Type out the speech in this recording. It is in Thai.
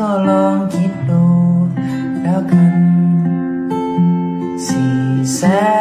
ก็ลองคิดดูแล้วกันสี่แสน